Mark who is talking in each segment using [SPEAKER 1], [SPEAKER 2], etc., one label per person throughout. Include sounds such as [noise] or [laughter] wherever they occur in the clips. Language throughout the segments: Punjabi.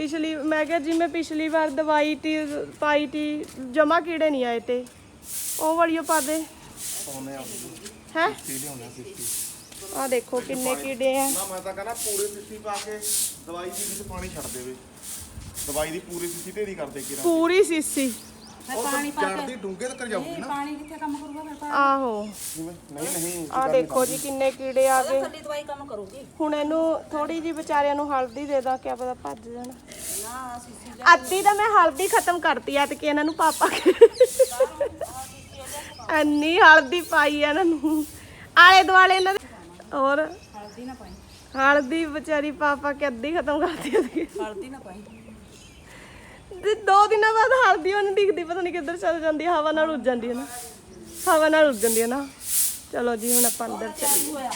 [SPEAKER 1] ਪਿਛਲੀ ਮੈਂ ਕਿਹਾ ਜਿਵੇਂ ਪਿਛਲੀ ਵਾਰ ਦਵਾਈ ਟੀ ਪਾਈ ਟੀ ਜਮਾ ਕੀੜੇ ਨਹੀਂ ਆਏ ਤੇ। ਉਹ ਵਾਲੀਓ ਪਾ ਦੇ।
[SPEAKER 2] ਪਾਉਨੇ ਆ
[SPEAKER 1] ਹੈ?
[SPEAKER 2] ਲਿਆਉਣੇ ਆ
[SPEAKER 1] ਦੇਖੋ ਕਿੰਨੇ ਕੀੜੇ ਆ।
[SPEAKER 2] ਨਾ ਮੈਂ ਤਾਂ ਕਹਿੰਦਾ ਪੂਰੇ ਸਿੱਟੀ ਪਾ ਕੇ ਦਵਾਈ ਦੀ ਵਿੱਚ ਪਾਣੀ ਛੱਡ ਦੇਵੇ। ਦਵਾਈ ਦੀ ਪੂਰੀ ਸਿੱਟੀ ਢੇਰੀ ਕਰ ਦੇ ਕਿਰਾ।
[SPEAKER 1] ਪੂਰੀ ਸੀਸੀ
[SPEAKER 2] ਉਹ ਪਾਣੀ ਪਾ ਕੇ ਡੂੰਘੇ ਤੱਕ ਜਾਊਗੀ ਨਾ।
[SPEAKER 3] ਪਾਣੀ ਕਿੱਥੇ ਕੰਮ ਕਰੂਗਾ ਫਿਰ ਪਾਣੀ?
[SPEAKER 1] ਆਹੋ।
[SPEAKER 2] ਜਿਵੇਂ ਨਹੀਂ ਨਹੀਂ
[SPEAKER 1] ਆ ਦੇਖੋ ਜੀ ਕਿੰਨੇ ਕੀੜੇ ਆ ਗਏ।
[SPEAKER 3] ਥੱਲੀ ਦਵਾਈ ਕੰਮ ਕਰੂਗੀ।
[SPEAKER 1] ਹੁਣ ਇਹਨੂੰ ਥੋੜੀ ਜੀ ਵਿਚਾਰਿਆਂ ਨੂੰ ਹਲਦੀ ਦੇ ਦਾਂ ਕਿਆ ਪਤਾ ਭੱਜ ਜਾਣ।
[SPEAKER 3] ਨਾ ਸੀਸੀ
[SPEAKER 1] ਅੱਧੀ ਤਾਂ ਮੈਂ ਹਲਦੀ ਖਤਮ ਕਰਤੀ ਐ ਤੇ ਕਿ ਇਹਨਾਂ ਨੂੰ ਪਾਪਾ ਇੰਨੀ ਹਲਦੀ ਪਾਈ ਐ ਇਹਨਾਂ ਨੂੰ। ਆਲੇ ਦੁਆਲੇ ਇਹਨਾਂ ਦੇ ਔਰ
[SPEAKER 3] ਹਲਦੀ ਨਾ ਪਾਈ।
[SPEAKER 1] ਹਲਦੀ ਵਿਚਾਰੀ ਪਾਪਾ ਕੇ ਅੱਧੀ ਖਤਮ ਕਰਤੀ
[SPEAKER 3] ਹਲਦੀ ਨਾ ਪਾਈ।
[SPEAKER 1] ਤੇ ਦੋ ਦਿਨਾਂ ਬਾਅਦ ਹਲਦੀ ਉਹਨੂੰ ਦਿਖਦੀ ਪਤਾ ਨਹੀਂ ਕਿੱਧਰ ਚਲ ਜਾਂਦੀ ਹੈ ਹਵਾ ਨਾਲ ਉੱਡ ਜਾਂਦੀ ਹੈ ਨਾ। ਹਵਾ ਨਾਲ ਉੱਡ ਜਾਂਦੀ ਹੈ ਨਾ। ਚਲੋ ਜੀ ਹੁਣ ਆਪਾਂ ਅੰਦਰ ਚੱਲੀਏ।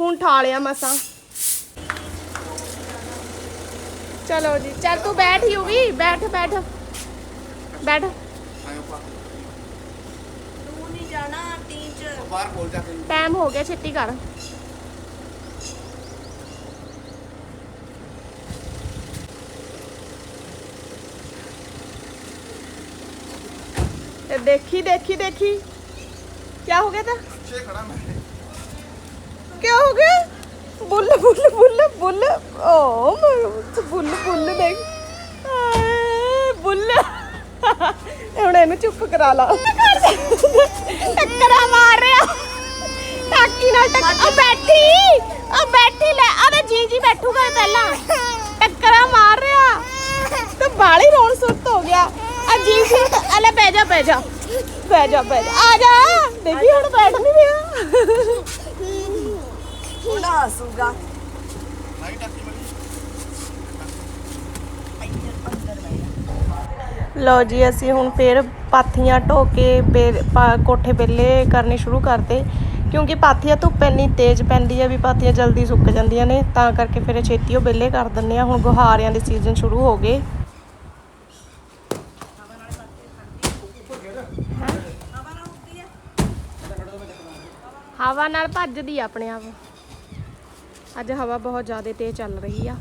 [SPEAKER 1] ਹੁਣ ਠਾਲਿਆ ਮਸਾਂ। ਚਲੋ ਜੀ ਚੱਲ ਤੂੰ ਬੈਠ ਹੀ ਹੋਗੀ ਬੈਠ ਬੈਠ। ਬੈਠ।
[SPEAKER 3] ਤੂੰ ਨਹੀਂ ਜਾਣਾ ਟੀਚ
[SPEAKER 2] ਬਾਹਰ ਖੋਲ ਜਾ ਕੇ
[SPEAKER 1] ਟਾਈਮ ਹੋ ਗਿਆ ਛੇਤੀ ਕਰ। ਤੇ ਦੇਖੀ ਦੇਖੀ ਦੇਖੀ। ਕੀ ਹੋ ਗਿਆ ਤਾਂ?
[SPEAKER 2] ਪਿੱਛੇ ਖੜਾ ਮੈਂ।
[SPEAKER 1] ਕੀ ਹੋ ਗਿਆ? ਬੁੱਲ ਬੁੱਲ ਬੁੱਲ ਬੁੱਲ। ਓ ਮੈਂ ਬੁੱਲ ਬੁੱਲ ਦੇਖ। ਆਏ, ਬੁੱਲ। ਹੁਣ ਇਹਨੂੰ ਚੁੱਪ ਕਰਾ ਲਾ। ਟੱਕਰਾ ਮਾਰ ਰਿਹਾ। ਟਾਕੀ ਨਾਲ ਟੱਕ ਉਹ ਬੈਠੀ। ਉਹ ਬੈਠੀ ਲੈ। ਆਦਾ ਜੀ ਜੀ ਬੈਠੂਗਾ ਪਹਿਲਾਂ। ਟੱਕਰਾ ਮਾਰ ਰਿਹਾ। ਤੇ ਬਾਲੀ ਰੋਣ ਸੁੱਤ ਹੋ ਗਿਆ। ਜੀ ਅਲੇ ਬਹਿ ਜਾ ਬਹਿ ਜਾ। ਬਹਿ ਜਾ ਬਹਿ ਜਾ। ਆ ਜਾ। ਦੇਖੀ ਹੁਣ ਬੈਠ ਨਹੀਂ ਰਿਹਾ।
[SPEAKER 3] ਹੁਣ ਹਸੂਗਾ।
[SPEAKER 1] ਲਓ ਜੀ ਅਸੀਂ ਹੁਣ ਫੇਰ ਪਾਥੀਆਂ ਢੋ ਕੇ ਕੋਠੇ ਬੇਲੇ ਕਰਨੇ ਸ਼ੁਰੂ ਕਰਤੇ ਕਿਉਂਕਿ ਪਾਥੀਆਂ ਧੁੱਪ ਇੰਨੀ ਤੇਜ਼ ਪੈਂਦੀ ਹੈ ਵੀ ਪਾਥੀਆਂ ਜਲਦੀ ਸੁੱਕ ਜਾਂਦੀਆਂ ਨੇ। ਤਾਂ ਕਰਕੇ ਫਿਰ ਛੇਤੀ ਉਹ ਬੇਲੇ ਕਰ ਦਿੰਨੇ ਆ। ਹੁਣ ਗੁਹਾਰਿਆਂ ਦੇ ਸੀਜ਼ਨ ਸ਼ੁਰੂ ਹੋ ਗਏ। ਹਵਾ ਨਾਲ ਭੱਜਦੀ ਆ ਆਪਣੇ ਆਪ। ਅੱਜ ਹਵਾ ਬਹੁਤ ਜ਼ਿਆਦਾ ਤੇਜ਼ ਚੱਲ ਰਹੀ ਆ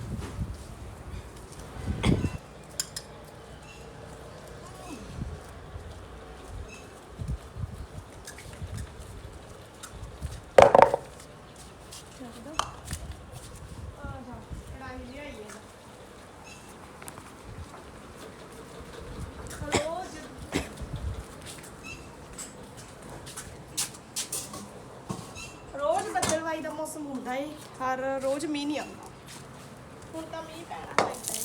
[SPEAKER 1] ਰੋਜ਼ ਬੱਦਲਵਾਈ ਦਾ ਮੌਸਮ ਏ ਹਰ ਰੋਜ਼ ਮੀਂਹ ਨਹੀਂ ਆਉਂਦਾ। ਹੁਣ ਤਾਂ ਮੀਂਹ ਪੈਣਾ ਚਾਹੀਦਾ ਏ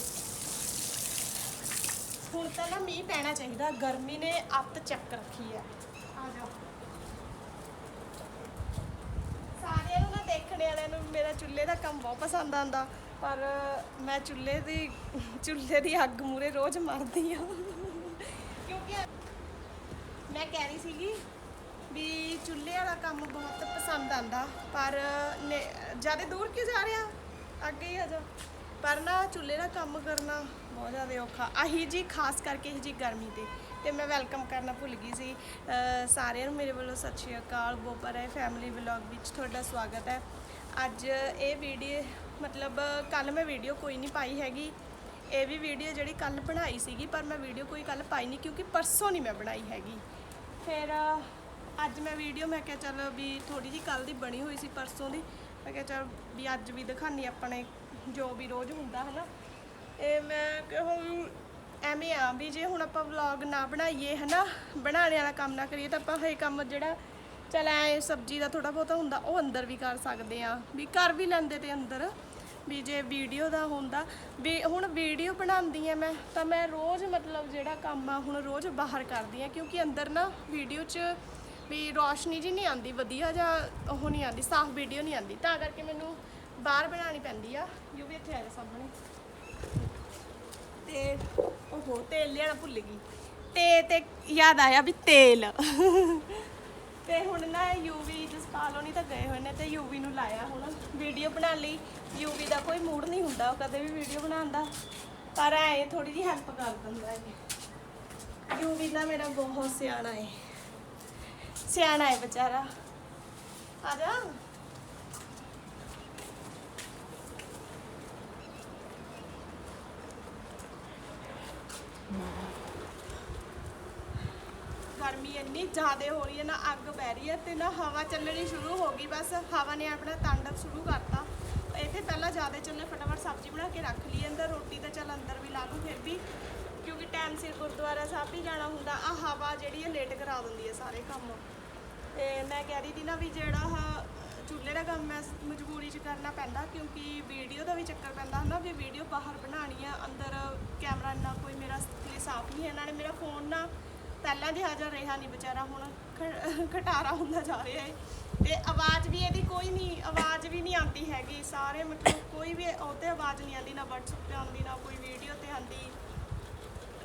[SPEAKER 1] ਹੁਣ ਤਾਂ ਨਾ ਮੀਂਹ ਪੈਣਾ ਚਾਹੀਦਾ, ਗਰਮੀ ਨੇ ਅੱਤ ਚੱਕ ਰੱਖੀ ਹੈ। ਆ ਜਾ ਸਾਰਿਆਂ ਨੂੰ ਨਾ ਦੇਖਣ ਵਾਲਿਆਂ ਨੂੰ ਮੇਰਾ ਚੁੱਲ੍ਹੇ ਦਾ ਕੰਮ ਬਹੁਤ ਪਸੰਦ ਆਂਦਾ ਪਰ ਮੈਂ ਚੁੱਲ੍ਹੇ ਦੀ ਚੁੱਲ੍ਹੇ ਦੀ ਅੱਗ ਮੂਰੇ ਰੋਜ਼ ਮਰਦੀ ਆ ਕਿਉਂਕਿ ਮੈਂ ਕਹਿ ਰਹੀ ਸੀਗੀ ਵੀ ਚੁੱਲ੍ਹੇ ਵਾਲਾ ਕੰਮ ਬਹੁਤ ਪਸੰਦ ਆਂਦਾ ਪਰ ਜ਼ਿਆਦਾ ਦੂਰ ਕਿਉਂ ਜਾ ਰਿਹਾ? ਅੱਗੇ ਹੀ ਆ ਜਾ। ਪਰ ਨਾ ਚੁੱਲ੍ਹੇ ਦਾ ਕੰਮ ਕਰਨਾ ਬਹੁਤ ਜ਼ਿਆਦਾ ਔਖਾ। ਆਹੀ ਜੀ ਖਾਸ ਕਰਕੇ ਇਹ ਜੀ ਗਰਮੀ ਤੇ। ਤੇ ਮੈਂ ਵੈਲਕਮ ਕਰਨਾ ਭੁੱਲ ਗਈ ਸੀ। ਸਾਰਿਆਂ ਨੂੰ ਮੇਰੇ ਵੱਲੋਂ ਸਤਿ ਸ਼੍ਰੀ ਅਕਾਲ। ਬੋਪਰ ਹੈ ਫੈਮਿਲੀ ਵਲੌਗ ਵਿੱਚ ਤੁਹਾਡਾ ਸਵਾਗਤ ਹੈ। ਅੱਜ ਇਹ ਵੀਡੀਓ ਮਤਲਬ ਕੱਲ ਮੈਂ ਵੀਡੀਓ ਕੋਈ ਨਹੀਂ ਪਾਈ ਹੈਗੀ। ਇਹ ਵੀ ਵੀਡੀਓ ਜਿਹੜੀ ਕੱਲ ਬਣਾਈ ਸੀਗੀ, ਪਰ ਮੈਂ ਵੀਡੀਓ ਕੋਈ ਕੱਲ ਪਾਈ ਨਹੀਂ, ਕਿਉਂਕਿ ਪਰਸੋਂ ਨਹੀਂ ਮੈਂ ਬਣਾਈ ਹੈਗੀ। ਫਿਰ ਅੱਜ ਮੈਂ ਵੀਡੀਓ, ਮੈਂ ਕਿਹਾ ਚੱਲ ਵੀ ਥੋੜੀ ਜੀ ਕੱਲ ਦੀ ਬਣੀ ਹੋਈ ਸੀ, ਪਰਸੋਂ ਦੀ। ਮੈਂ ਕਿਹਾ ਚੱਲ ਵੀ ਅੱਜ ਵੀ ਦਿਖਾਨੀ ਆਪਣੇ ਜੋ ਵੀ ਰੋਜ਼ ਹੁੰਦਾ, ਹਨਾ। ਇਹ ਮੈਂ ਕਿਹਾ ਐਵੇਂ ਆ ਵੀ ਜੇ ਹੁਣ ਆਪਾਂ ਵਲੌਗ ਨਾ ਬਣਾਈਏ, ਹਨਾ, ਬਣਾਉਣ ਵਾਲਾ ਕੰਮ ਨਾ ਕਰੀਏ, ਤਾਂ ਆਪਾਂ ਇਹ ਕੰਮ ਜਿਹੜਾ ਚਲ ਐ ਸਬਜ਼ੀ ਦਾ ਥੋੜਾ ਬਹੁਤਾ ਹੁੰਦਾ, ਉਹ ਅੰਦਰ ਵੀ ਕਰ ਸਕਦੇ ਆ ਵੀ ਕਰ ਵੀ ਲੈਂਦੇ ਤੇ ਅੰਦਰ, ਵੀ ਜੇ ਵੀਡੀਓ ਦਾ ਹੁੰਦਾ। ਵੀ ਹੁਣ ਵੀਡੀਓ ਬਣਾਉਂਦੀ ਆ ਮੈਂ, ਤਾਂ ਮੈਂ ਰੋਜ਼ ਮਤਲਬ ਜਿਹੜਾ ਕੰਮ ਆ, ਹੁਣ ਰੋਜ਼ ਬਾਹਰ ਕਰਦੀ ਆ ਕਿਉਂਕਿ ਅੰਦਰ ਨਾ ਵੀਡੀਓ 'ਚ ਵੀ ਰੋਸ਼ਨੀ ਜੀ ਨਹੀਂ ਆਉਂਦੀ, ਵਧੀਆ ਜਾਂ ਉਹ ਨਹੀਂ ਆਉਂਦੀ, ਸਾਫ਼ ਵੀਡੀਓ ਨਹੀਂ ਆਉਂਦੀ। ਤਾਂ ਕਰਕੇ ਮੈਨੂੰ ਬਾਹਰ ਬਣਾਉਣੀ ਪੈਂਦੀ ਆ। ਯੂ ਵੀ ਇੱਥੇ ਆ ਜਾ ਸਾਹਮਣੇ। ਤੇ ਉਹ ਤੇਲ ਲਿਆਣਾ ਭੁੱਲ ਗਈ। ਤੇ ਤੇ ਯਾਦ ਆਇਆ ਵੀ ਤੇਲ। ਤੇ ਹੁਣ ਨਾ ਯੂਵੀ ਜਸਪਾਲ ਹੋਣੀ ਤਾਂ ਗਏ ਹੋਏ ਨੇ ਤੇ ਯੂਵੀ ਨੂੰ ਲਾਇਆ ਹੁਣ। ਵੀਡੀਓ ਬਣਾਉਣ ਲਈ ਯੂਵੀ ਦਾ ਕੋਈ ਮੂਡ ਨਹੀਂ ਹੁੰਦਾ, ਉਹ ਕਦੇ ਵੀ ਵੀਡੀਓ ਬਣਾਉਣ ਦਾ। ਪਰ ਐ ਥੋੜੀ ਜਿਹੀ ਹੈਲਪ ਕਰ ਦਿੰਦਾ ਹੈ ਯੂਵੀ ਦਾ ਮੇਰਾ ਬਹੁਤ ਸਿਆਣਾ ਹੈ ਸਿਆਣਾ ਹੈ ਵਿਚਾਰਾ। ਆ ਜਾ। ਗਰਮੀ ਇੰਨੀ ਜ਼ਿਆਦਾ ਹੋ ਰਹੀ ਹੈ, ਨਾ ਅੱਗ ਪੈ ਰਹੀ ਹੈ ਤੇ ਨਾ ਹਵਾ ਚੱਲਣੀ ਸ਼ੁਰੂ ਹੋ ਗਈ ਬਸ। ਹਵਾ ਨੇ ਆਪਣਾ ਤਾਂਡਵ ਸ਼ੁਰੂ ਕਰਤਾ। ਇੱਥੇ ਪਹਿਲਾਂ ਜ਼ਿਆਦਾ ਚੱਲੇ ਫਟਾਫਟ ਸਬਜ਼ੀ ਬਣਾ ਕੇ ਰੱਖ ਲਈ। ਅੰਦਰ ਰੋਟੀ ਤਾਂ ਚੱਲ ਅੰਦਰ ਵੀ ਲਾ ਲੂ ਫਿਰ ਵੀ ਕਿਉਂਕਿ ਟਾਈਮ ਸਿਰ ਗੁਰਦੁਆਰਾ ਸਾਹਿਬ ਵੀ ਜਾਣਾ ਹੁੰਦਾ ਆ ਹਵਾ ਜਿਹੜੀ ਹੈ ਲੇਟ ਕਰਾ ਦਿੰਦੀ ਹੈ ਸਾਰੇ ਕੰਮ। ਤੇ ਮੈਂ ਕਹਿ ਰਹੀ ਸੀ ਨਾ ਵੀ ਜਿਹੜਾ ਆਹ ਚੁੱਲ੍ਹੇ ਦਾ ਕੰਮ ਮੈਂ ਮਜਬੂਰੀ 'ਚ ਕਰਨਾ ਪੈਂਦਾ, ਕਿਉਂਕਿ ਵੀਡੀਓ ਦਾ ਵੀ ਚੱਕਰ ਪੈਂਦਾ ਹਨਾ ਵੀ ਵੀਡੀਓ ਬਾਹਰ ਬਣਾਉਣੀ ਆ, ਅੰਦਰ ਕੈਮਰਾ ਇੰਨਾ ਕੋਈ ਮੇਰਾ ਲਈ ਸਾਫ਼ ਨਹੀਂ ਹੈ, ਨਾਲੇ ਮੇਰਾ ਫੋਨ ਨਾ ਪਹਿਲਾਂ ਦੇ ਹਾਜ਼ਰ ਰਿਹਾ ਨਹੀਂ ਵਿਚਾਰਾ, ਹੁਣ ਖ- ਖਟਾਰਾ ਹੁੰਦਾ ਜਾ ਰਿਹਾ ਹੈ ਤੇ ਆਵਾਜ਼ ਵੀ ਇਹਦੀ ਕੋਈ ਨਹੀਂ, ਆਵਾਜ਼ ਵੀ ਨਹੀਂ ਆਉਂਦੀ ਹੈਗੀ, ਸਾਰੇ ਮਤਲਬ ਕੋਈ ਵੀ ਉਹ ਤੇ ਆਵਾਜ਼ ਨਹੀਂ ਆਉਂਦੀ, ਨਾ WhatsApp ਤੇ ਆਉਂਦੀ, ਨਾ ਕੋਈ ਵੀਡੀਓ ਤੇ ਆਉਂਦੀ।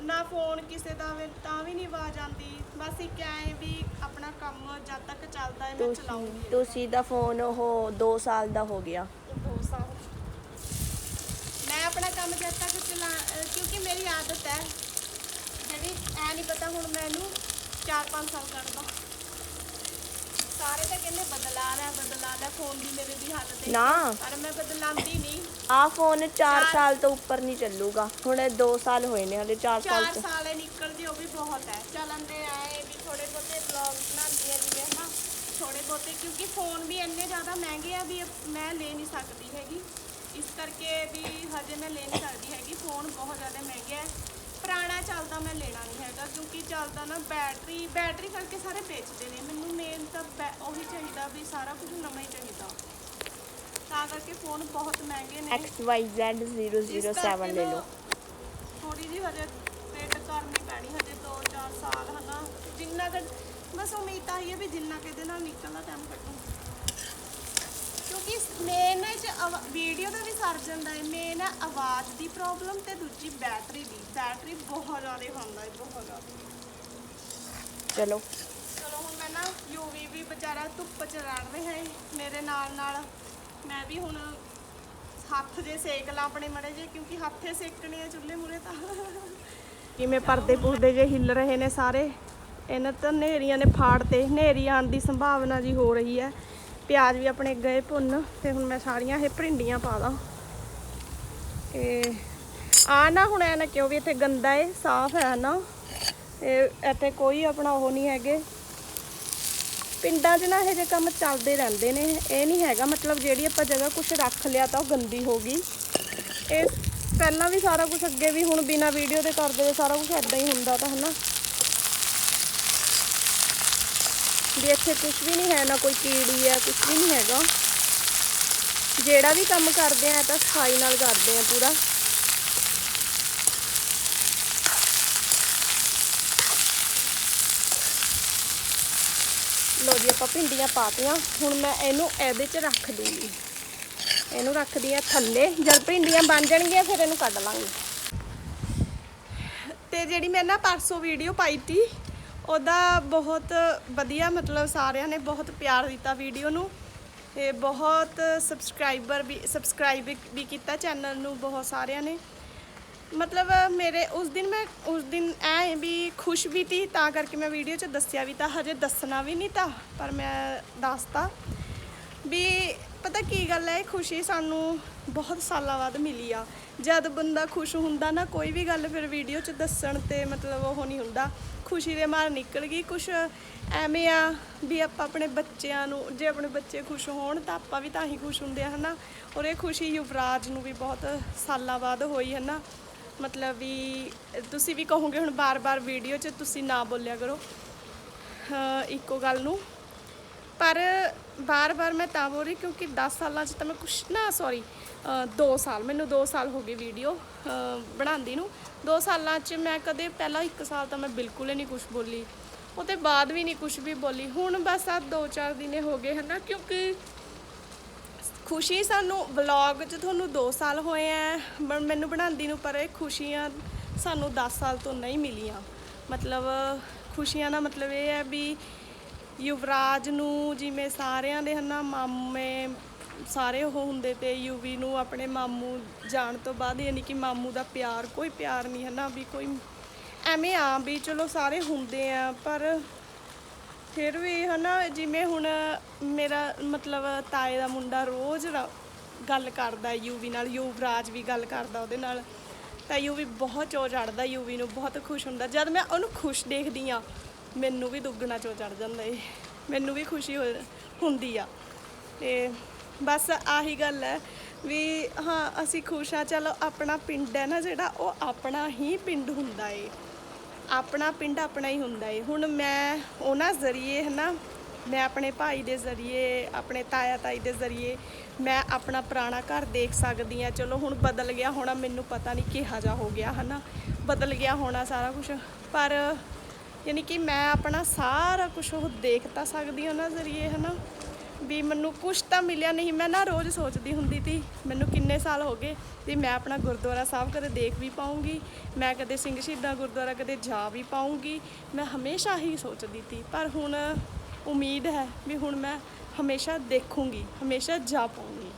[SPEAKER 1] ਨਾ ਫੋਨ ਕਿਸੇ ਦਾ ਵੀ ਤਾਂ ਵੀ ਨਹੀਂ ਆਵਾਜ਼ ਆਉਂਦੀ। ਬਸ ਇੱਕ ਐ ਵੀ ਆਪਣਾ ਕੰਮ ਜਦ ਤੱਕ ਚੱਲਦਾ ਹੈ ਮੈਂ
[SPEAKER 3] ਤੁਸੀਂ
[SPEAKER 1] ਚਲਾਉਂਗੀ।
[SPEAKER 3] ਤੁਸੀਂ ਦਾ ਫੋਨ ਉਹ 2 ਸਾਲ ਦਾ ਹੋ ਗਿਆ।
[SPEAKER 1] ਦੋ ਸਾਲ। ਮੈਂ ਆਪਣਾ ਕੰਮ ਜਦ ਤੱਕ ਚਲਾ ਅਹ ਕਿਉਂਕਿ ਮੇਰੀ ਆਦਤ ਹੈ। ਜਿਹੜੀ ਐ ਨਹੀਂ ਪਤਾ ਹੁਣ ਮੈਨੂੰ 4-5 ਸਾਲ ਕਰਦਾ ਸਾਰੇ ਤਾਂ ਕਹਿੰਦੇ ਫੋਨ ਦੀ ਮੇਰੇ ਦੀ
[SPEAKER 3] ਨਾ।
[SPEAKER 1] ਪਰ ਮੈਂ ਬਦਲਾਉਂਦੀ ਨਹੀਂ।
[SPEAKER 3] ਆ ਫੋਨ 4
[SPEAKER 1] ਚਾਰ-
[SPEAKER 3] ਸਾਲ ਤੋਂ ਉੱਪਰ ਨਹੀਂ ਚੱਲੂਗਾ। ਹੁਣ 2 ਸਾਲ ਹੋਏ ਨੇ ਹਲੇ 4 ਸਾਲ
[SPEAKER 1] ਚਾਰ
[SPEAKER 3] ਚ।
[SPEAKER 1] ਸਾਲ ਨਿਕਲ ਜੀ ਉਹ ਵੀ ਬਹੁਤ ਹੈ। ਚੱਲਣ ਦੇ ਆਏ ਵੀ ਥੋੜੇ ਬਹੁਤੇ ਬਲੌਗ ਬਣਾਉਂਦੀ ਹੈ ਜਿਵੇਂ ਹਨਾ ਥੋੜੇ ਬਹੁਤੇ ਕਿਉਂਕਿ ਫੋਨ ਵੀ ਇੰਨੇ ਜ਼ਿਆਦਾ ਮਹਿੰਗੇ ਆ ਵੀ ਮੈਂ ਲੈ ਨਹੀਂ ਸਕਦੀ ਹੈਗੀ। ਇਸ ਕਰਕੇ ਵੀ ਹਜੇ ਮੈਂ ਲੈ ਨਹੀਂ ਸਕਦੀ ਹੈਗੀ। ਫੋਨ ਬਹੁਤ ਜ਼ਿਆਦਾ ਮਹਿੰਗੇ ਹੈ ਪੁਰਾਣਾ ਚੱਲਦਾ ਮੈਂ ਲੈਣਾ ਨਹੀਂ ਹੈਗਾ ਕਿਉਂਕਿ ਚੱਲਦਾ ਨਾ ਬੈਟਰੀ ਬੈਟਰੀ ਕਰਕੇ ਸਾਰੇ ਵੇਚਦੇ ਨੇ। ਮੈਨੂੰ ਮੇਨ ਤਾਂ ਬੈ- ਉਹੀ ਚਾਹੀਦਾ ਵੀ ਸਾਰਾ ਕੁਝ ਨਵਾਂ ਹੀ ਚਾਹੀਦਾ। ਤਾਂ ਕਰਕੇ ਫੋਨ ਬਹੁਤ ਮਹਿੰਗੇ ਨੇ।
[SPEAKER 3] XYZ007 ਲੈ ਲਓ।
[SPEAKER 1] ਥੋੜੀ ਜਿਹੀ ਹਜੇ ਵੇਟ ਕਰਨੀ ਪੈਣੀ ਹਜੇ 2-4 ਸਾਲ ਹਨਾ। ਜਿੰਨਾ ਕੁ ਬਸ ਉਮੀਦ ਤਾਂ ਇਹ ਹੈ ਵੀ ਜਿੰਨਾ ਕਿ ਇਹਦੇ ਨਾਲ ਨਿਕਲਦਾ ਟਾਈਮ ਕੱਢੂ। ਵੀਡੀਓ ਦਾ ਵੀ ਸਰ ਜਾਂਦਾ ਹੈ। ਮੇਨ ਹੈ ਆਵਾਜ਼ ਦੀ ਪ੍ਰੋਬਲਮ ਤੇ ਦੂਜੀ ਬੈਟਰੀ ਦੀ। ਬੈਟਰੀ ਬਹੁਤ ਜ਼ਿਆਦਾ ਖਾਂਦਾ ਹੈ ਬਹੁਤ ਜ਼ਿਆਦਾ।
[SPEAKER 3] ਚਲੋ।
[SPEAKER 1] ਚਲੋ ਹੁਣ ਮੈਂ ਨਾ ਯੂਵੀ ਵੀ ਵਿਚਾਰਾ ਧੁੱਪ ਚ ਰੜ ਰਿਹਾ ਹੈ। ਮੇਰੇ ਨਾਲ ਨਾਲ ਮੈਂ ਵੀ ਹੁਣ ਹੱਥ ਜੇ ਸੇਕ ਲਾ ਆਪਣੇ ਮੜੇ ਜੇ ਕਿਉਂਕਿ ਹੱਥੇ ਸੇਕਣੇ ਆ ਚੁੱਲ੍ਹੇ ਮੂਰੇ ਤਾਂ। ਕਿਵੇਂ ਪਰਦੇ ਪੁਰਦੇ ਜੇ ਹਿੱਲ ਰਹੇ ਨੇ ਸਾਰੇ। ਇਹਨਾਂ ਤਾਂ ਨੇਰੀਆਂ ਨੇ ਫਾੜ ਤੇ ਨੇਰੀ ਆਉਣ ਦੀ ਸੰਭਾਵਨਾ ਜੀ ਹੋ ਰਹੀ ਹੈ। ਪਿਆਜ਼ ਵੀ ਆਪਣੇ ਗਏ ਭੁੰਨ ਤੇ ਹੁਣ ਮੈਂ ਸਾਰੀਆਂ ਇਹ ਭਿੰਡੀਆਂ ਪਾ ਦਾਂ। ਇਹ ਆ ਨਾ ਹੁਣ ਐ ਨਾ ਕਿਉਂ ਵੀ ਇੱਥੇ ਗੰਦਾ ਏ, ਸਾਫ਼ ਹੈ ਨਾ। ਇਹ ਇੱਥੇ ਕੋਈ ਆਪਣਾ ਉਹ ਨਹੀਂ ਹੈਗੇ। ਪਿੰਡਾਂ 'ਚ ਨਾ ਇਹ ਜਿਹੇ ਕੰਮ ਚੱਲਦੇ ਰਹਿੰਦੇ ਨੇ। ਇਹ ਨਹੀਂ ਹੈਗਾ ਮਤਲਬ ਜਿਹੜੀ ਆਪਾਂ ਜਗ੍ਹਾ ਕੁਝ ਰੱਖ ਲਿਆ ਤਾਂ ਉਹ ਗੰਦੀ ਹੋ ਗਈ। ਇਹ ਪਹਿਲਾਂ ਵੀ ਸਾਰਾ ਕੁਝ ਅੱਗੇ ਵੀ ਹੁਣ ਬਿਨਾ ਵੀਡੀਓ ਦੇ ਕਰਦੇ ਹੋਏ ਸਾਰਾ ਕੁਝ ਐਦਾਂ ਹੀ ਹੁੰਦਾ ਤਾਂ ਹਨਾ। ਵੀ ਇੱਥੇ ਕੁਝ ਵੀ ਨਹੀਂ ਹੈ, ਨਾ ਕੋਈ ਕੀੜੀ ਹੈ ਕੁਝ ਵੀ ਨਹੀਂ ਹੈਗਾ। ਜਿਹੜਾ ਵੀ ਕੰਮ ਕਰਦੇ ਆ ਤਾਂ ਸਫ਼ਾਈ ਨਾਲ ਕਰਦੇ ਆ ਪੂਰਾ। ਲੋ ਜੀ, ਆਪਾਂ ਭਿੰਡੀਆਂ ਪਾਤੀਆਂ। ਹੁਣ ਮੈਂ ਇਹਨੂੰ ਇਹਦੇ 'ਚ ਰੱਖ ਦੂੰਗੀ। ਇਹਨੂੰ ਰੱਖਦੀ ਆ ਥੱਲੇ। ਜਦ ਭਿੰਡੀਆਂ ਬਣ ਜਾਣਗੀਆਂ, ਫਿਰ ਇਹਨੂੰ ਕੱਢ ਲਾਂਗੇ। ਤੇ ਜਿਹੜੀ ਮੈਂ ਨਾ ਪਰਸੋਂ ਵੀਡੀਓ ਪਾਈ ਤੀ ਉਹਦਾ ਬਹੁਤ ਵਧੀਆ, ਮਤਲਬ ਸਾਰਿਆਂ ਨੇ ਬਹੁਤ ਪਿਆਰ ਦਿੱਤਾ ਵੀਡੀਓ ਨੂੰ ਤੇ ਬਹੁਤ ਸਬਸਕ੍ਰਾਈਬਰ ਵੀ ਸਬਸਕ੍ਰਾਈਬ ਵੀ ਕੀਤਾ ਚੈਨਲ ਨੂੰ ਬਹੁਤ ਸਾਰਿਆਂ ਨੇ। ਮਤਲਬ ਮੇਰੇ ਉਸ ਦਿਨ ਮੈਂ, ਉਸ ਦਿਨ ਐ ਵੀ ਖੁਸ਼ ਵੀ ਤੀ, ਤਾਂ ਕਰਕੇ ਮੈਂ ਵੀਡੀਓ 'ਚ ਦੱਸਿਆ ਵੀ ਤਾਂ, ਹਜੇ ਦੱਸਣਾ ਵੀ ਨਹੀਂ ਤਾਂ, ਪਰ ਮੈਂ ਦੱਸਤਾ। ਵੀ ਪਤਾ ਕੀ ਗੱਲ ਹੈ ਇਹ ਖੁਸ਼ੀ ਸਾਨੂੰ ਬਹੁਤ ਸਾਲਾਂ ਬਾਅਦ ਮਿਲੀ ਆ। ਜਦ ਬੰਦਾ ਖੁਸ਼ ਹੁੰਦਾ ਨਾ, ਕੋਈ ਵੀ ਗੱਲ ਫਿਰ ਵੀਡੀਓ 'ਚ ਦੱਸਣ ਤੇ ਮਤਲਬ ਉਹ ਨਹੀਂ ਹੁੰਦਾ। ਖੁਸ਼ੀ ਦੇ ਮਾਰ ਨਿਕਲ ਗਈ। ਕੁਛ ਐਵੇਂ ਆ ਵੀ ਆਪਾਂ ਆਪਣੇ ਬੱਚਿਆਂ ਨੂੰ, ਜੇ ਆਪਣੇ ਬੱਚੇ ਖੁਸ਼ ਹੋਣ ਤਾਂ ਆਪਾਂ ਵੀ ਤਾਂ ਹੀ ਖੁਸ਼ ਹੁੰਦੇ ਆ, ਹਨਾ? ਔਰ ਇਹ ਖੁਸ਼ੀ ਯੁਵਰਾਜ ਨੂੰ ਵੀ ਬਹੁਤ ਸਾਲਾਂ ਬਾਅਦ ਹੋਈ, ਹਨਾ? ਮਤਲਬ ਵੀ ਤੁਸੀਂ ਵੀ ਕਹੋਗੇ ਹੁਣ ਬਾਰ-ਬਾਰ ਵੀਡੀਓ 'ਚ ਤੁਸੀਂ ਨਾ ਬੋਲਿਆ ਕਰੋ। ਇੱਕੋ ਗੱਲ ਨੂੰ। ਪਰ ਬਾਰ-ਬਾਰ ਮੈਂ ਤਾਂ ਬੋਲ ਰਹੀ ਕਿਉਂਕਿ 10 ਸਾਲਾਂ 'ਚ ਤਾਂ ਮੈਂ ਕੁਛ ਨਾ ਸੌਰੀ 2 ਸਾਲ, ਮੈਨੂੰ 2 ਸਾਲ ਹੋ ਗਏ ਵੀਡੀਓ ਬਣਾਉਂਦੀ ਨੂੰ। 2 ਸਾਲਾਂ 'ਚ ਮੈਂ ਕਦੇ ਪਹਿਲਾਂ 1 ਸਾਲ ਤਾਂ ਮੈਂ ਬਿਲਕੁਲ ਹੀ ਨਹੀਂ ਕੁਝ ਬੋਲੀ। ਉਹਦੇ ਬਾਅਦ ਵੀ ਨਹੀਂ ਕੁਝ ਵੀ ਬੋਲੀ। ਹੁਣ ਬਸ ਆ 2-4 ਦਿਨੇ ਹੋ ਗਏ ਹਨਾ, ਕਿਉਂਕਿ ਖੁਸ਼ੀ ਸਾਨੂੰ ਵਲੌਗ 'ਚ ਤੁਹਾਨੂੰ 2 ਸਾਲ ਹੋਏ ਆ ਬ- ਮੈਨੂੰ ਬਣਾਉਂਦੀ ਨੂੰ, ਪਰ ਇਹ ਖੁਸ਼ੀਆਂ ਸਾਨੂੰ 10 ਸਾਲ ਤੋਂ ਨਹੀਂ ਮਿਲੀਆਂ। ਮਤਲਬ ਖੁਸ਼ੀਆਂ ਦਾ ਮਤਲਬ ਇਹ ਹੈ ਵੀ ਯੁਵਰਾਜ ਨੂੰ, ਜਿਵੇਂ ਸਾਰਿਆਂ ਦੇ ਹਨਾ, ਮਾਮੇ ਸਾਰੇ ਉਹ ਹੁੰਦੇ ਤੇ ਯੂਵੀ ਨੂੰ ਆਪਣੇ ਮਾਮੂ ਜਾਣ ਤੋਂ ਬਾਅਦ ਯਾਨੀ ਕਿ ਮਾਮੂ ਦਾ ਪਿਆਰ, ਕੋਈ ਪਿਆਰ ਨਹੀਂ ਹੈ ਨਾ ਵੀ ਕੋਈ ਐਵੇਂ ਆ ਵੀ ਚਲੋ ਸਾਰੇ ਹੁੰਦੇ ਆ, ਪਰ ਫਿਰ ਵੀ ਹਨਾ ਜਿਵੇਂ ਹੁਣ ਮੇਰਾ ਮਤਲਬ ਤਾਏ ਦਾ ਮੁੰਡਾ ਰੋਜ਼ ਰ- ਗੱਲ ਕਰਦਾ ਯੂਵੀ ਨਾਲ, ਯੁਵਰਾਜ ਵੀ ਗੱਲ ਕਰਦਾ ਉਹਦੇ ਨਾਲ, ਤਾਂ ਯੂਵੀ ਬਹੁਤ ਚੋ ਚੜਦਾ ਯੂਵੀ ਨੂੰ, ਬਹੁਤ ਖੁਸ਼ ਹੁੰਦਾ। ਜਦ ਮੈਂ ਉਹਨੂੰ ਖੁਸ਼ ਦੇਖਦੀ ਆ ਮੈਨੂੰ ਵੀ ਦੁੱਗਣਾ ਚੋ ਚੜ ਜਾਂਦਾ ਏ, ਮੈਨੂੰ ਵੀ ਖੁਸ਼ੀ ਹੋ- ਹੁੰਦੀ ਆ। ਤੇ ਬਸ ਆਹੀ ਗੱਲ ਹੈ ਵੀ ਹਾਂ, ਅਸੀਂ ਖੁਸ਼ ਆ ਚਲੋ, ਆਪਣਾ ਪਿੰਡ ਹੈ ਨਾ ਜਿਹੜਾ, ਉਹ ਆਪਣਾ ਹੀ ਪਿੰਡ ਹੁੰਦਾ ਏ। ਆਪਣਾ ਪਿੰਡ ਆਪਣਾ ਹੀ ਹੁੰਦਾ ਏ। ਹੁਣ ਮੈਂ ਉਹਨਾਂ ਜ਼ਰੀਏ ਹਨਾ, ਮੈਂ ਆਪਣੇ ਭਾਈ ਦੇ ਜ਼ਰੀਏ, ਆਪਣੇ ਤਾਇਆ ਤਾਈ ਦੇ ਜ਼ਰੀਏ, ਮੈਂ ਆਪਣਾ ਪੁਰਾਣਾ ਘਰ ਦੇਖ ਸਕਦੀ ਆ ਚਲੋ, ਹੁਣ ਬਦਲ ਗਿਆ ਹੋਣਾ, ਮੈਨੂੰ ਪਤਾ ਨਹੀਂ ਕਿਹਾ ਜਾ ਹੋ ਗਿਆ ਹਨਾ। ਬਦਲ ਗਿਆ ਹੋਣਾ ਸਾਰਾ ਕੁਝ ਪਰ ਯਾਨੀ ਕਿ ਮੈਂ ਆਪਣਾ ਸਾਰਾ ਕੁਝ ਉਹ ਦੇਖ ਤਾਂ ਸਕਦੀ ਹਾਂ ਉਹਨਾਂ ਜ਼ਰੀਏ ਹਨਾ। ਵੀ ਮੈਨੂੰ ਕੁਛ ਤਾਂ ਮਿਲਿਆ ਨਹੀਂ। ਮੈਂ ਨਾ ਰੋਜ਼ ਸੋਚਦੀ ਹੁੰਦੀ ਸੀ, ਮੈਨੂੰ ਕਿੰਨੇ ਸਾਲ ਹੋ ਗਏ ਵੀ ਮੈਂ ਆਪਣਾ ਗੁਰਦੁਆਰਾ ਸਾਹਿਬ ਕਦੇ ਦੇਖ ਵੀ ਪਾਉਂਗੀ, ਮੈਂ ਕਦੇ ਸਿੰਘ ਸ਼ਹੀਦਾਂ ਗੁਰਦੁਆਰਾ ਕਦੇ ਜਾ ਵੀ ਪਾਉਂਗੀ। ਮੈਂ ਹਮੇਸ਼ਾ ਹੀ ਸੋਚਦੀ ਸੀ, ਪਰ ਹੁਣ ਉਮੀਦ ਹੈ ਵੀ ਹੁਣ ਮੈਂ ਹਮੇਸ਼ਾ ਦੇਖੂੰਗੀ, ਹਮੇਸ਼ਾ ਜਾ ਪਾਉਂਗੀ।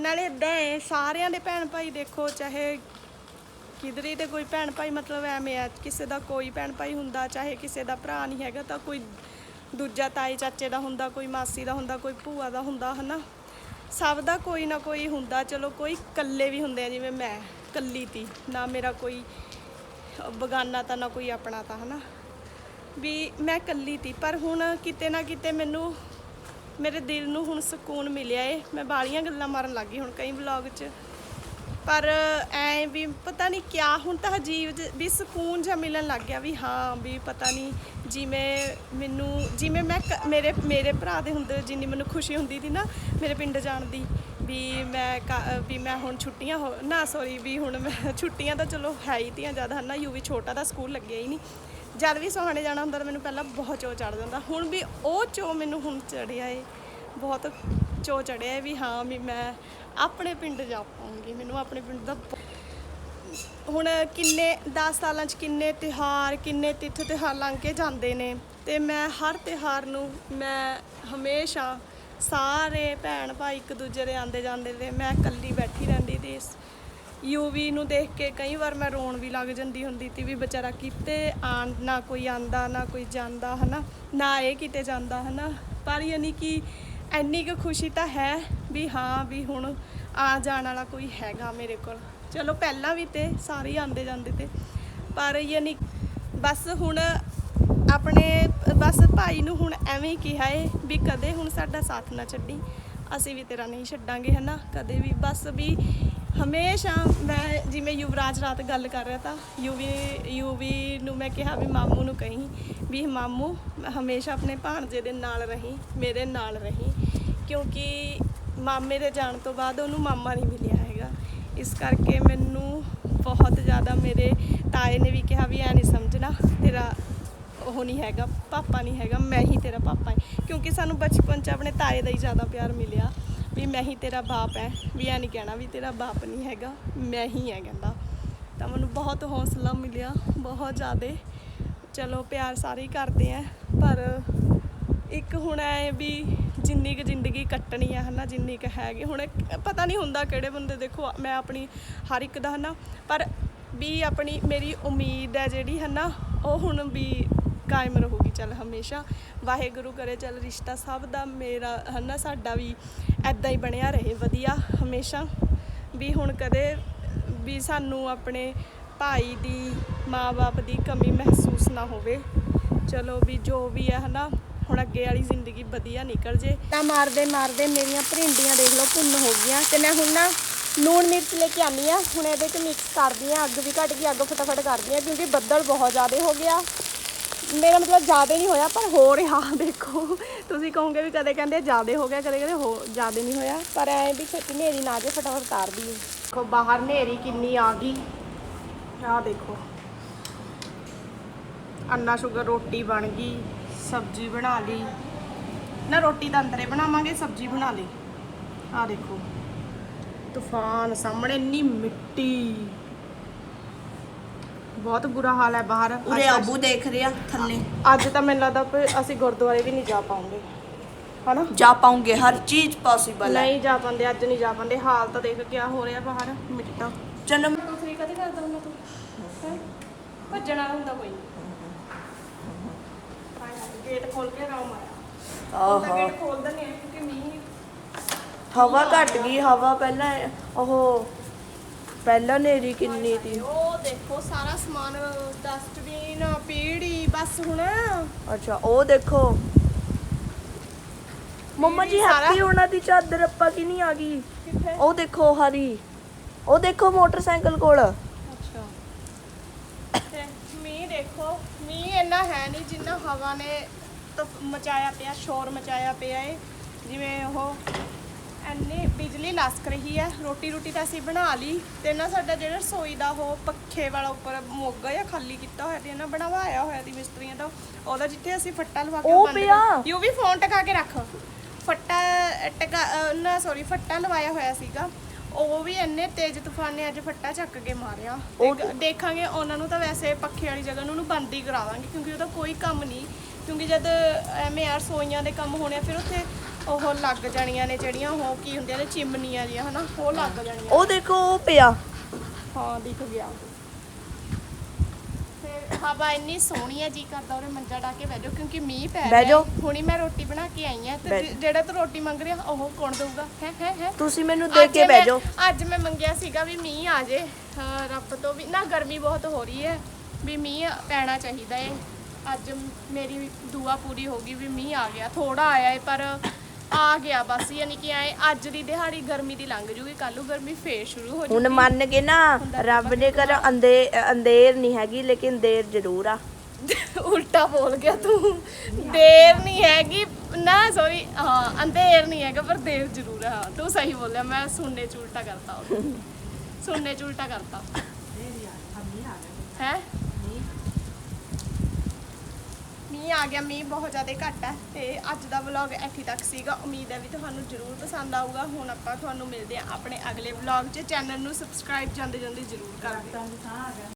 [SPEAKER 1] ਨਾਲੇ ਦੇ ਸਾਰਿਆਂ ਦੇ ਭੈਣ ਭਾਈ ਦੇਖੋ, ਚਾਹੇ ਕਿਧਰੇ ਤੇ ਕੋਈ ਭੈਣ ਭਾਈ ਮਤਲਬ ਐਵੇਂ ਆ, ਕਿਸੇ ਦਾ ਕੋਈ ਭੈਣ ਭਾਈ ਹੁੰਦਾ, ਚਾਹੇ ਕਿਸੇ ਦਾ ਭਰਾ ਨਹੀਂ ਹੈਗਾ, ਤਾਂ ਕੋਈ ਦੂਜਾ ਤਾਏ ਚਾਚੇ ਦਾ ਹੁੰਦਾ, ਕੋਈ ਮਾਸੀ ਦਾ ਹੁੰਦਾ, ਕੋਈ ਭੂਆ ਦਾ ਹੁੰਦਾ, ਹਨਾ? ਸਭ ਦਾ ਕੋਈ ਨਾ ਕੋਈ ਹੁੰਦਾ, ਚਲੋ ਕੋਈ ਇਕੱਲੇ ਵੀ ਹੁੰਦੇ ਆ, ਜਿਵੇਂ ਮੈਂ ਇਕੱਲੀ ਤੀ, ਨਾ ਮੇਰਾ ਕੋਈ ਬਗਾਨਾ ਤਾਂ, ਨਾ ਕੋਈ ਆਪਣਾ ਤਾਂ, ਹਨਾ? ਵੀ ਮੈਂ ਇਕੱਲੀ ਤੀ, ਪਰ ਹੁਣ ਕਿਤੇ ਨਾ ਕਿਤੇ ਮੈਨੂੰ, ਮੇਰੇ ਦਿਲ ਨੂੰ ਹੁਣ ਸਕੂਨ ਮਿਲਿਆ ਏ। ਮੈਂ ਬਾਲੀਆਂ ਗੱਲਾਂ ਮਾਰਨ ਲੱਗੀ ਹੁਣ ਕਈ ਵਲੌਗ 'ਚ। ਪਰ ਐ ਵੀ ਪਤਾ ਨਹੀਂ ਕਿਆ, ਹੁਣ ਤਾਂ ਅਜੀਬ ਜਿ- ਵੀ ਸਕੂਨ ਜਿਹਾ ਮਿਲਣ ਲੱਗ ਗਿਆ, ਵੀ ਹਾਂ, ਵੀ ਪਤਾ ਨਹੀਂ ਜਿਵੇਂ ਮੈਨੂੰ, ਜਿਵੇਂ ਮੈਂ ਕ- ਮੇਰੇ ਮੇਰੇ ਭਰਾ ਦੇ ਹੁੰਦੇ ਜਿੰਨੀ ਮੈਨੂੰ ਖੁਸ਼ੀ ਹੁੰਦੀ ਸੀ ਨਾ ਮੇਰੇ ਪਿੰਡ ਜਾਣ ਦੀ, ਵੀ ਮੈਂ ਕ- ਵੀ ਮੈਂ ਹੁਣ ਛੁੱਟੀਆਂ ਹੋ, ਨਾ ਸੌਰੀ ਵੀ ਹੁਣ ਮੈਂ [laughs] ਛੁੱਟੀਆਂ ਤਾਂ ਚਲੋ ਹੈ ਹੀ ਤੀਆਂ ਜ਼ਿਆਦਾ ਹਨ ਨਾ ਯੂ ਵੀ ਛੋਟਾ ਦਾ ਸਕੂਲ ਲੱਗਿਆ ਹੀ ਨਹੀਂ। ਜਦ ਵੀ ਸੋਹਾਣੇ ਜਾਣਾ ਹੁੰਦਾ ਤਾਂ ਮੈਨੂੰ ਪਹਿਲਾਂ ਬਹੁਤ ਚੋ ਚੜ ਜਾਂਦਾ। ਹੁਣ ਵੀ ਉਹ ਚੋ ਮੈਨੂੰ ਹੁਣ ਚੜਿਆ ਏ, ਬਹੁਤ ਚੋ ਚੜਿਆ ਏ ਵੀ ਹਾਂ ਵੀ ਮੈਂ ਆਪਣੇ ਪਿੰਡ ਜਾ ਪਾਉਂਗੀ, ਮੈਨੂੰ ਆਪਣੇ ਪਿੰਡ ਦਾ ਹੁਣ ਕਿੰਨੇ 10 ਸਾਲਾਂ 'ਚ ਕਿੰਨੇ ਤਿਹਾਰ ਕਿੰਨੇ ਤਿੱਥ ਤਿਹਾਰ ਲੰਘ ਕੇ ਜਾਂਦੇ ਨੇ। ਤੇ ਮੈਂ ਹਰ ਤਿਹਾਰ ਨੂੰ, ਮੈਂ ਹਮੇਸ਼ਾ ਸਾਰੇ ਭੈਣ ਭਾਈ ਇੱਕ ਦੂਜੇ ਦੇ ਆਂਦੇ ਜਾਂਦੇ ਤੇ ਮੈਂ ਇਕੱਲੀ ਬੈਠੀ ਰਹਿੰਦੀ ਤੇ ਇਸ ਯੂਵੀ ਨੂੰ ਦੇਖ ਕੇ ਕਈ ਵਾਰ ਮੈਂ ਰੋਣ ਵੀ ਲੱਗ ਜਾਂਦੀ ਹੁੰਦੀ ਤੀ ਵੀ ਵਿਚਾਰਾ ਕਿਤੇ ਆਣ, ਨਾ ਕੋਈ ਆਂਦਾ ਨਾ ਕੋਈ ਜਾਂਦਾ, ਹਨਾ? ਨਾ ਇਹ ਕਿਤੇ ਜਾਂਦਾ, ਹਨਾ? ਪਰ ਯਾਨੀ ਕਿ ਐਨੀ ਕੁ ਖੁਸ਼ੀ ਤਾਂ ਹੈ ਵੀ ਹਾਂ, ਵੀ ਹੁਣ ਆ ਜਾਣ ਵਾਲਾ ਕੋਈ ਹੈਗਾ ਮੇਰੇ ਕੋਲ। ਚਲੋ ਪਹਿਲਾਂ ਵੀ ਤੇ ਸਾਰੇ ਹੀ ਆਂਦੇ ਜਾਂਦੇ ਤੇ। ਪਰ ਯਾਨੀ ਬਸ ਹੁਣ ਆਪਣੇ, ਬਸ ਭਾਈ ਨੂੰ ਹੁਣ ਐਵੇਂ ਹੀ ਕਿਹਾ ਏ ਵੀ ਕਦੇ ਹੁਣ ਸਾਡਾ ਸਾਥ ਨਾ ਛੱਡੀ। ਅਸੀਂ ਵੀ ਤੇਰਾ ਨਹੀਂ ਛੱਡਾਂਗੇ, ਹਨਾ? ਕਦੇ ਵੀ ਬਸ ਵੀ ਹਮੇਸ਼ਾ ਮੈਂ ਜਿਵੇਂ ਯੁਵਰਾਜ ਰਾਤ ਗੱਲ ਕਰ ਰਿਹਾ ਤਾਂ ਯੂਵੀ ਯੂਵੀ ਨੂੰ ਮੈਂ ਕਿਹਾ ਵੀ ਮਾਮੂ ਨੂੰ ਕਹੀਂ ਵੀ ਮਾਮੂ ਹਮੇਸ਼ਾ ਆਪਣੇ ਭਾਣਜੇ ਦੇ ਨਾਲ ਰਹੀ, ਮੇਰੇ ਨਾਲ ਰਹੀ। ਕਿਉਂਕਿ ਮਾਮੇ ਦੇ ਜਾਣ ਤੋਂ ਬਾਅਦ ਉਹਨੂੰ ਮਾਮਾ ਨਹੀਂ ਮਿਲਿਆ। ਇਸ ਕਰਕੇ ਮੈਨੂੰ ਬਹੁਤ ਜ਼ਿਆਦਾ ਮੇਰੇ ਤਾਏ ਨੇ ਵੀ ਕਿਹਾ ਵੀ ਐ ਨਹੀਂ ਸਮਝਣਾ, ਤੇਰਾ ਉਹ ਨਹੀਂ ਹੈਗਾ, ਪਾਪਾ ਨਹੀਂ ਹੈਗਾ, ਮੈਂ ਹੀ ਤੇਰਾ ਪਾਪਾ ਹੈ ਕਿਉਂਕਿ ਸਾਨੂੰ ਬਚਪਨ 'ਚ ਆਪਣੇ ਤਾਏ ਦਾ ਹੀ ਜ਼ਿਆਦਾ ਪਿਆਰ ਮਿਲਿਆ ਵੀ ਮੈਂ ਹੀ ਤੇਰਾ ਬਾਪ ਹੈ ਵੀ ਐ ਨਹੀਂ ਕਹਿਣਾ ਵੀ ਤੇਰਾ ਬਾਪ ਨਹੀਂ ਹੈਗਾ, ਮੈਂ ਹੀ ਹੈ ਕਹਿੰਦਾ। ਤਾਂ ਮੈਨੂੰ ਬਹੁਤ ਹੌਸਲਾ ਮਿਲਿਆ, ਬਹੁਤ ਜ਼ਿਆਦਾ। ਚਲੋ ਪਿਆਰ ਸਾਰੇ ਹੀ ਕਰਦੇ ਆ ਪਰ ਇੱਕ ਹੁਣ ਐ ਵੀ ਜਿੰਨੀ ਕੁ ਜ਼ਿੰਦਗੀ ਕੱਟਣੀ ਆ ਹਨਾ, ਜਿੰਨੀ ਕੁ ਹੈਗੀ। ਹੁਣ ਇੱਕ ਪਤਾ ਨਹੀਂ ਹੁੰਦਾ ਕਿਹੜੇ ਬੰਦੇ ਦੇਖੋ, ਮੈਂ ਆਪਣੀ ਹਰ ਇੱਕ ਦਾ ਹਨਾ, ਪਰ ਵੀ ਆਪਣੀ ਮੇਰੀ ਉਮੀਦ ਹੈ ਜਿਹੜੀ ਹਨਾ, ਉਹ ਹੁਣ ਵੀ ਕਾਇਮ ਰਹੂਗੀ, ਚੱਲ ਹਮੇਸ਼ਾ। ਵਾਹਿਗੁਰੂ ਕਰੇ, ਚੱਲ ਰਿਸ਼ਤਾ ਸਭ ਦਾ ਮੇਰਾ ਹਨਾ, ਸਾਡਾ ਵੀ ਐਦਾਂ ਹੀ ਬਣਿਆ ਰਹੇ, ਵਧੀਆ, ਹਮੇਸ਼ਾ। ਵੀ ਹੁਣ ਕਦੇ ਵੀ ਸਾਨੂੰ ਆਪਣੇ ਭਾਈ ਦੀ ਮਾਂ-ਬਾਪ ਦੀ ਕਮੀ ਮਹਿਸੂਸ ਨਾ ਹੋਵੇ। ਚਲੋ ਵੀ ਜੋ ਵੀ ਹੈ ਹਨਾ ਹੁਣ ਅੱਗੇ ਵਾਲੀ ਜ਼ਿੰਦਗੀ ਵਧੀਆ ਨਿਕਲ ਜੇ। ਤਾਂ ਮਾਰਦੇ ਮਾਰਦੇ ਮੇਰੀਆਂ ਭਰਿੰਡੀਆਂ ਦੇਖ ਲਓ ਭੁੰਨ ਹੋ ਗਈਆਂ ਤੇ ਮੈਂ ਹੁਣ ਨਾ ਲੂਣ ਮਿਰਚ ਲੈ ਕੇ ਆਨੀ ਆ ਹੁਣ ਇਹਦੇ ਚ ਮਿਕਸ ਕਰਦੀ ਆ ਅੱਗ ਵੀ ਘਟ ਗਈ, ਅੱਗ ਫਟਾਫਟ ਕਰਦੀ ਆ ਕਿਉਂਕਿ ਬੱਦਲ ਬਹੁਤ ਜ਼ਿਆਦਾ ਹੋ ਗਿਆ। ਮੇਰਾ ਮਤਲਬ ਜ਼ਿਆਦਾ ਨਹੀਂ ਹੋਇਆ, ਪਰ ਹੋ ਰਿਹਾ, ਦੇਖੋ। ਤੁਸੀਂ ਕਹੋਗੇ ਵੀ ਕਦੇ ਕਹਿੰਦੇ ਜ਼ਿਆਦਾ ਹੋ ਗਿਆ, ਕਦੇ ਕਹਿੰਦੇ ਹੋ ਜ਼ਿਆਦਾ ਨਹੀਂ ਹੋਇਆ। ਪਰ ਐ ਵੀ ਛੇਤੀ ਹਨੇਰੀ ਨਾ ਜੇ ਫਟਾਫਟ ਤਾਰ ਦਈਏ। ਦੇਖੋ, ਬਾਹਰ ਹਨੇਰੀ ਕਿੰਨੀ ਆ ਗਈ। ਆਹ ਦੇਖੋ। ਅੰਨਾ ਸ਼ੂਗਰ ਰੋਟੀ ਬਣ ਗਈ। ਸਬਜ਼ੀ ਬਣਾ ਲਈ। ਨਾ ਰੋਟੀ ਤਾਂ ਅੰਦਰੇ ਬਣਾਵਾਂਗੇ ਸਬਜ਼ੀ ਬਣਾ ਲਈ। ਆਹ ਦੇਖੋ ਤੂਫਾਨ ਸਾਹਮਣੇ ਇੰਨੀ ਮਿੱਟੀ। ਬਹੁਤ ਬੁਰਾ ਹਾਲ ਹੈ ਬਾਹਰ।
[SPEAKER 3] ਉਰੇ ਆਬੂ ਦੇਖ ਰਿਹਾ ਥੱਲੇ।
[SPEAKER 1] ਅੱਜ ਤਾਂ ਮੈਨੂੰ ਲੱਗਦਾ ਅਸੀਂ ਗੁਰਦੁਆਰੇ ਵੀ ਨਹੀਂ ਜਾ ਪਾਉਂਗੇ। ਹਨਾ?
[SPEAKER 3] ਜਾ ਪਾਉਂਗੇ ਹਰ ਚੀਜ਼ ਪੋਸੀਬਲ ਹੈ।
[SPEAKER 1] ਨਹੀਂ ਜਾ ਪਾਉਂਦੇ ਅੱਜ ਨਹੀਂ ਜਾ ਪਾਉਂਦੇ। ਹਾਲ ਤਾਂ ਦੇਖ ਕਿਆ ਹੋ ਰਿਹਾ ਬਾਹਰ ਮਿੱਟਾ
[SPEAKER 3] ਚਲੋ।
[SPEAKER 1] ਦੂਸਰੀ ਕਦੇ ਕਰਦਾ ਹੁੰਦਾ ਤੂੰ? ਭੱਜਣ ਹੁੰਦਾ ਕੋਈ ਗੇਟ ਖੋਲ ਕੇ ਰਾਮ ਆਇਆ। ਹੁਣ ਤਾਂ
[SPEAKER 3] ਆਹਾ
[SPEAKER 1] ਗੇਟ ਖੋਲ ਦਿੰਦੇ ਆ ਕਿਉਂਕਿ ਮੀਂਹ
[SPEAKER 3] ਹਵਾ ਘਟ ਗਈ ਹਵਾ ਪਹਿਲਾਂ ਉਹ ਪਹਿਲਾਂ ਨੇਰੀ ਕਿੰਨੀ ਸੀ।
[SPEAKER 1] ਉਹ ਦੇਖੋ ਸਾਰਾ ਸਮਾਨ ਡਸਟਬਿਨ ਪੀੜੀ ਬਸ ਹੁਣ।
[SPEAKER 3] ਅੱਛਾ ਉਹ ਦੇਖੋ। ਮੰਮਾ ਜੀ ਹੈਪੀ ਉਹਨਾਂ ਦੀ ਚਾਦਰ ਆਪਾਂ ਕੀ ਨਹੀਂ ਆ ਗਈ? ਉਹ ਦੇਖੋ ਹਰੀ। ਉਹ ਦੇਖੋ ਮੋਟਰਸਾਈਕਲ ਕੋਲ।
[SPEAKER 1] ਅੱਛਾ। ਤੇ ਮੀਂਹ ਦੇਖੋ। ਮੀਂਹ ਇੰਨਾ ਹੈ ਨਹੀਂ ਜਿੰਨਾ ਹਵਾ ਨੇ ਤੂਫ- ਮਚਾਇਆ ਪਿਆ ਸ਼ੋਰ ਮਚਾਇਆ ਪਿਆ ਏ। ਜਿਵੇਂ ਉਹ ਐਨੀ ਬਿਜਲੀ ਲਸਕ ਰਹੀ ਹੈ ਰੋਟੀ ਰੋਟੀ ਤਾਂ ਅਸੀਂ ਬਣਾ ਲਈ ਤੇ ਨਾ ਸਾਡਾ ਜਿਹੜਾ ਰਸੋਈ ਦਾ ਉਹ ਪੱਖੇ ਵਾਲਾ ਉੱਪਰ ਮੋਗਾ ਜਾਂ ਖਾਲੀ ਕੀਤਾ ਹੋਇਆ ਤੇ ਇਹਨਾਂ ਬਣਵਾਇਆ ਹੋਇਆ ਦੀ ਮਿਸਤਰੀਆਂ ਦਾ ਉਹਦਾ ਜਿੱਥੇ ਅਸੀਂ ਫੱਟਾ ਲਵਾ ਕੇ
[SPEAKER 3] ਉਹ
[SPEAKER 1] ਬੰਦ
[SPEAKER 3] ਪਿਆ।
[SPEAKER 1] ਕਰ- ਯੂ ਵੀ ਫੋਨ ਟਕਾ ਕੇ ਰੱਖ। ਫੱਟਾ ਟਕਾ ਅਹ ਨਾ ਸੌਰੀ ਫੱਟਾ ਲਵਾਇਆ ਹੋਇਆ ਸੀਗਾ। ਉਹ ਵੀ ਇੰਨੇ ਤੇਜ਼ ਤੂਫਾਨ ਨੇ ਅੱਜ ਫੱਟਾ ਚੱਕ ਕੇ ਮਾਰਿਆ।
[SPEAKER 3] ਉਹ
[SPEAKER 1] ਦੇਖਾਂਗੇ ਉਹਨਾਂ ਨੂੰ ਤਾਂ ਵੈਸੇ ਪੱਖੇ ਵਾਲੀ ਜਗ੍ਹਾ ਨੂੰ ਉਹਨੂੰ ਬੰਦ ਹੀ ਕਰਾਵਾਂਗੇ ਕਿਉਂਕਿ ਉਹਦਾ ਕੋਈ ਕੰਮ ਨਹੀਂ। ਕਿਉਂਕਿ ਜਦ ਐਵੇਂ ਯਾਰ ਸੋਈਆਂ ਦੇ ਕੰਮ ਹੋਣੇ ਆ ਫਿਰ ਉੱਥੇ ਉਹ ਲੱਗ ਜਾਣੀਆਂ ਨੇ ਜਿਹੜੀਆਂ ਉਹ ਕੀ ਹੁੰਦੀਆਂ ਨੇ ਚਿਮਨੀਆਂ ਜੀਆਂ ਹਨਾ ਉਹ ਲੱਗ ਜਾਣੀਆਂ
[SPEAKER 3] ਉਹ ਦੇਖੋ ਉਹ ਪਿਆ।
[SPEAKER 1] ਹਾਂ ਦਿਖ ਗਿਆ। ਹਵਾ ਇੰਨੀ ਸੋਹਣੀ ਹੈ ਜੀ ਕਰਦਾ ਉਹਰੇ ਮੰਜਾ ਡਾ ਕੇ ਬਹਿ ਜਾਓ ਕਿਉਂਕਿ ਮੀਂਹ ਪੈ
[SPEAKER 3] ਬਹਿ
[SPEAKER 1] ਰਿਹਾ
[SPEAKER 3] ਜਾਓ।
[SPEAKER 1] ਹੁਣੀ ਮੈਂ ਰੋਟੀ ਬਣਾ ਕੇ ਆਈ ਆ ਤੇ
[SPEAKER 3] ਬਹਿ
[SPEAKER 1] ਜਿ- ਜਿਹੜਾ ਤੂੰ ਰੋਟੀ ਮੰਗ ਰਿਹਾ ਉਹ ਕੌਣ ਦਊਗਾ? ਹੈ ਹੈ ਹੈ?
[SPEAKER 3] ਤੁਸੀਂ ਮੈਨੂੰ ਦੇ ਕੇ ਬਹਿ ਜਾਓ।
[SPEAKER 1] ਅੱਜ ਮੈਂ ਮੰਗਿਆ ਸੀਗਾ ਵੀ ਮੀਂਹ ਆ ਜੇ। ਹਾਂ, ਰੱਬ ਤੋਂ ਵੀ ਨਾ ਗਰਮੀ ਬਹੁਤ ਹੋ ਰਹੀ ਹੈ। ਵੀ ਮੀਂਹ ਪੈਣਾ ਚਾਹੀਦਾ ਏ। ਅੱਜ ਮੇਰੀ ਦੁਆ ਪੂਰੀ ਹੋ ਗਈ ਵੀ ਮੀਂਹ ਆ ਗਿਆ। ਥੋੜਾ ਆਇਆ ਏ ਪਰ ਆ ਗਿਆ ਬਸ ਯਾਨੀ ਕਿ ਆਏ ਅੱਜ ਦੀ ਦਿਹਾੜੀ ਗਰਮੀ ਦੀ ਲੰਘ ਜੂਗੀ ਕੱਲ ਨੂੰ ਗਰਮੀ ਫੇਰ ਸ਼ੁਰੂ ਹੋ
[SPEAKER 3] ਹੁਣ
[SPEAKER 1] ਜੂਗੀ।
[SPEAKER 3] ਮੰਨ ਕੇ ਨਾ ਰੱਬ ਦੇ ਘਰ ਅੰਦੇ ਅੰਧੇਰ ਨਹੀਂ ਹੈਗੀ ਲੇਕਿਨ ਦੇਰ ਜ਼ਰੂਰ ਆ। [laughs]
[SPEAKER 1] ਉਲਟਾ ਬੋਲ ਗਿਆ ਤੂੰ। ਦੇਰ ਨਹੀਂ ਹੈਗੀ ਨਾ ਸੌਰੀ ਹਾਂ ਅੰਧੇਰ ਨਹੀਂ ਹੈਗਾ ਪਰ ਦੇਰ ਜ਼ਰੂਰ ਹਾਂ ਤੂੰ ਸਹੀ ਬੋਲਿਆ ਮੈਂ ਸੁਣਨੇ ਚ ਉਲਟਾ ਕਰਤਾ ਉਹਨੂੰ। [laughs] ਸੁਣਨੇ ਚ ਉਲਟਾ ਕਰਤਾ। ਹੈ? ਮੀਂਹ ਆ ਗਿਆ, ਮੀਂਹ ਬਹੁਤ ਜ਼ਿਆਦਾ ਘੱਟ ਹੈ ਤੇ ਅੱਜ ਦਾ ਵਲੌਗ ਇੱਥੇ ਤੱਕ ਸੀਗਾ। ਉਮੀਦ ਹੈ ਵੀ ਤੁਹਾਨੂੰ ਜ਼ਰੂਰ ਪਸੰਦ ਆਊਗਾ। ਹੁਣ ਆਪਾਂ ਤੁਹਾਨੂੰ ਮਿਲਦੇ ਹਾਂ ਆਪਣੇ ਅਗਲੇ ਵਲੌਗ 'ਚ। ਚੈਨਲ ਨੂੰ ਸਬਸਕ੍ਰਾਈਬ ਜਾਂਦੇ ਜਾਂਦੇ ਜ਼ਰੂਰ ਕਰ ਦਿਓ।